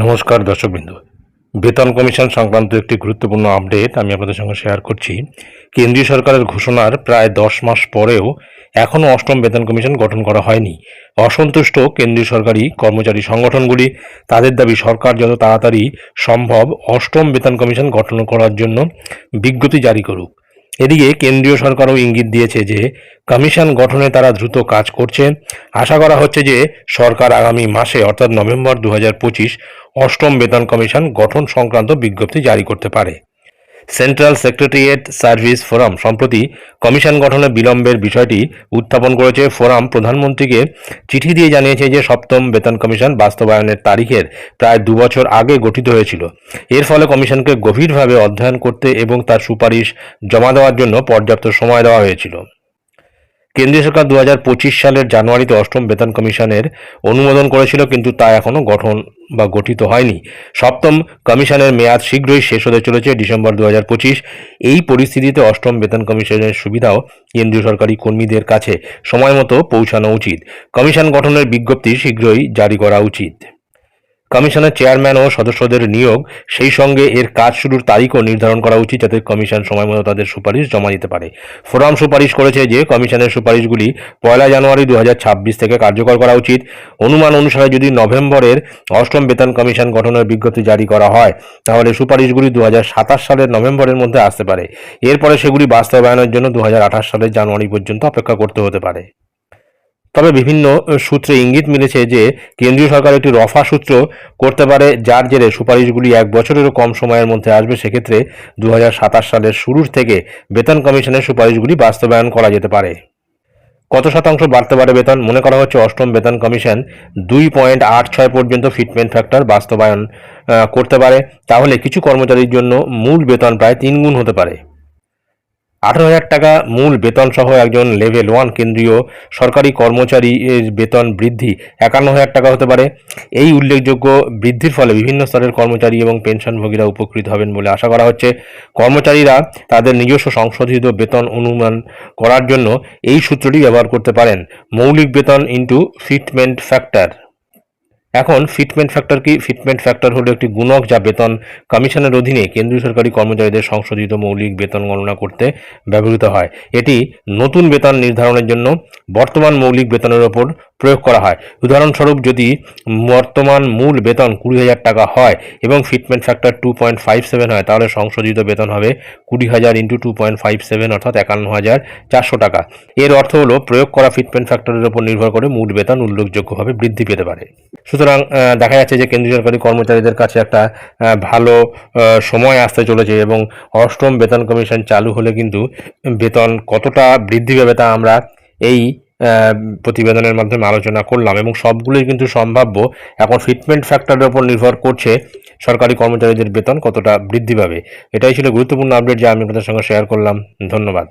নমস্কার দর্শকবৃন্দ। বেতন কমিশন সংক্রান্ত একটি গুরুত্বপূর্ণ আপডেট আমি আপনাদের সঙ্গে শেয়ার করছি। কেন্দ্রীয় সরকারের ঘোষণার প্রায় দশ মাস পরেও এখনও অষ্টম বেতন কমিশন গঠন করা হয়নি। অসন্তুষ্ট কেন্দ্রীয় সরকারি কর্মচারী সংগঠনগুলি, তাদের দাবি সরকার যত তাড়াতাড়ি সম্ভব অষ্টম বেতন কমিশন গঠন করার জন্য বিজ্ঞপ্তি জারি করুক। এদিকে কেন্দ্রীয় সরকারও ইঙ্গিত দিয়েছে যে কমিশন গঠনে তারা দ্রুত কাজ করছে। আশা করা হচ্ছে যে সরকার আগামী মাসে, অর্থাৎ নভেম্বর দু অষ্টম বেতন কমিশন গঠন সংক্রান্ত বিজ্ঞপ্তি জারি করতে পারে। সেন্ট্রাল সেক্রেটারিয়েট সার্ভিস ফোরাম সম্প্রতি কমিশন গঠনে বিলম্বের বিষয়টি উত্থাপন করেছে। ফোরাম প্রধানমন্ত্রীকে চিঠি দিয়ে জানিয়েছে যে, সপ্তম বেতন কমিশন বাস্তবায়নের তারিখের প্রায় দু বছর আগে গঠিত হয়েছিল। এর ফলে কমিশনকে গভীরভাবে অধ্যয়ন করতে এবং তার সুপারিশ জমা দেওয়ার জন্য পর্যাপ্ত সময় দেওয়া হয়েছিল। কেন্দ্রীয় সরকার দু হাজার পঁচিশ সালের জানুয়ারিতে অষ্টম বেতন কমিশনের অনুমোদন করেছিল, কিন্তু তা এখনও গঠন বা গঠিত হয়নি। সপ্তম কমিশনের মেয়াদ শীঘ্রই শেষ হতে চলেছে ডিসেম্বর দু হাজার পঁচিশ। এই পরিস্থিতিতে অষ্টম বেতন কমিশনের সুবিধাও কেন্দ্রীয় সরকারি কর্মীদের কাছে সময় মতো পৌঁছানো উচিত। কমিশন গঠনের বিজ্ঞপ্তি শীঘ্রই জারি করা উচিত। কমিশনের চেয়ারম্যান ও সদস্যদের নিয়োগ, সেই সঙ্গে এর কাজ শুরুর তারিখও নির্ধারণ করা উচিত যাতে কমিশন সময়মতো তাদের সুপারিশ জমা দিতে পারে। ফোরাম সুপারিশ করেছে যে, কমিশনের সুপারিশগুলি পয়লা জানুয়ারি দু হাজার ছাব্বিশ থেকে কার্যকর করা উচিত। অনুমান অনুসারে যদি নভেম্বরের অষ্টম বেতন কমিশন গঠনের বিজ্ঞপ্তি জারি করা হয়, তাহলে সুপারিশগুলি দু হাজার সাতাশ সালের নভেম্বরের মধ্যে আসতে পারে। এরপরে সেগুলি বাস্তবায়নের জন্য দু হাজার আঠাশ সালের জানুয়ারি পর্যন্ত অপেক্ষা করতে হতে পারে। তবে বিভিন্ন সূত্রে ইঙ্গিত মিলেছে যে কেন্দ্রীয় সরকার একটি রফা সূত্র করতে পারে, যার জেরে সুপারিশগুলি এক বছরেরও কম সময়ের মধ্যে আসবে। সেক্ষেত্রে দু হাজার সাতাশ সালের শুরুর থেকে বেতন কমিশনের সুপারিশগুলি বাস্তবায়ন করা যেতে পারে। কত শতাংশ বাড়তে পারে বেতন? মনে করা হচ্ছে অষ্টম বেতন কমিশন দুই পয়েন্ট আট ছয় পর্যন্ত ফিটমেন্ট ফ্যাক্টর বাস্তবায়ন করতে পারে। তাহলে কিছু কর্মচারীর জন্য মূল বেতন প্রায় তিন গুণ হতে পারে। আঠারো হাজার টাকা মূল বেতন সহ একজন লেভেল ওয়ান কেন্দ্রীয় সরকারি কর্মচারীর বেতন বৃদ্ধি। একান্ন হাজার টাকা হতে পারে। এই উল্লেখযোগ্য বৃদ্ধির ফলে বিভিন্ন স্তরের কর্মচারী এবং পেনশনভোগীরা উপকৃত হবেন বলে আশা করা হচ্ছে। কর্মচারীরা তাদের নিজস্ব সংশোধিত বেতন অনুমান করার জন্য এই সূত্রটি ব্যবহার করতে পারেন। মৌলিক বেতন ইন্টু ফিটমেন্ট ফ্যাক্টর এখন ফিটমেন্ট ফ্যাক্টর কি? ফিটমেন্ট ফ্যাক্টর হলো একটি গুণক যা বেতন কমিশনের অধীনে কেন্দ্রীয় সরকারি কর্মচারীদের সংশোধিত মৌলিক বেতন গণনা করতে ব্যবহৃত হয়। এটি নতুন বেতন নির্ধারণের জন্য বর্তমান মৌলিক বেতনের ওপর প্রয়োগ করা হয়। উদাহরণস্বরূপ, যদি বর্তমান মূল বেতন কুড়ি হাজার টাকা হয় এবং fitment factor two point five seven হয়, তাহলে সংশোধিত বেতন হবে কুড়ি হাজার into two point five seven, অর্থাৎ একান্ন হাজার চারশো টাকা। এর অর্থ হলো, প্রয়োগ করা ফিটমেন্ট ফ্যাক্টরের ওপর নির্ভর করে মূল বেতন উল্লেখযোগ্যভাবে বৃদ্ধি পেতে পারে। সুতরাং দেখা যাচ্ছে যে কেন্দ্রীয় সরকারি কর্মচারীদের কাছে একটা ভালো সময় আসতে চলেছে এবং অষ্টম বেতন কমিশন চালু হলে কিন্তু বেতন কতটা বৃদ্ধি পাবে তা আমরা এই প্রতিবেদনের মাধ্যমে আলোচনা করলাম এবং সবগুলোই কিন্তু সম্ভাব্য। এখন ফিটমেন্ট ফ্যাক্টরের উপর নির্ভর করছে সরকারি কর্মচারীদের বেতন কতটা বৃদ্ধি পাবে। এটাই ছিল গুরুত্বপূর্ণ আপডেট যা আমি আপনাদের সঙ্গে শেয়ার করলাম। ধন্যবাদ।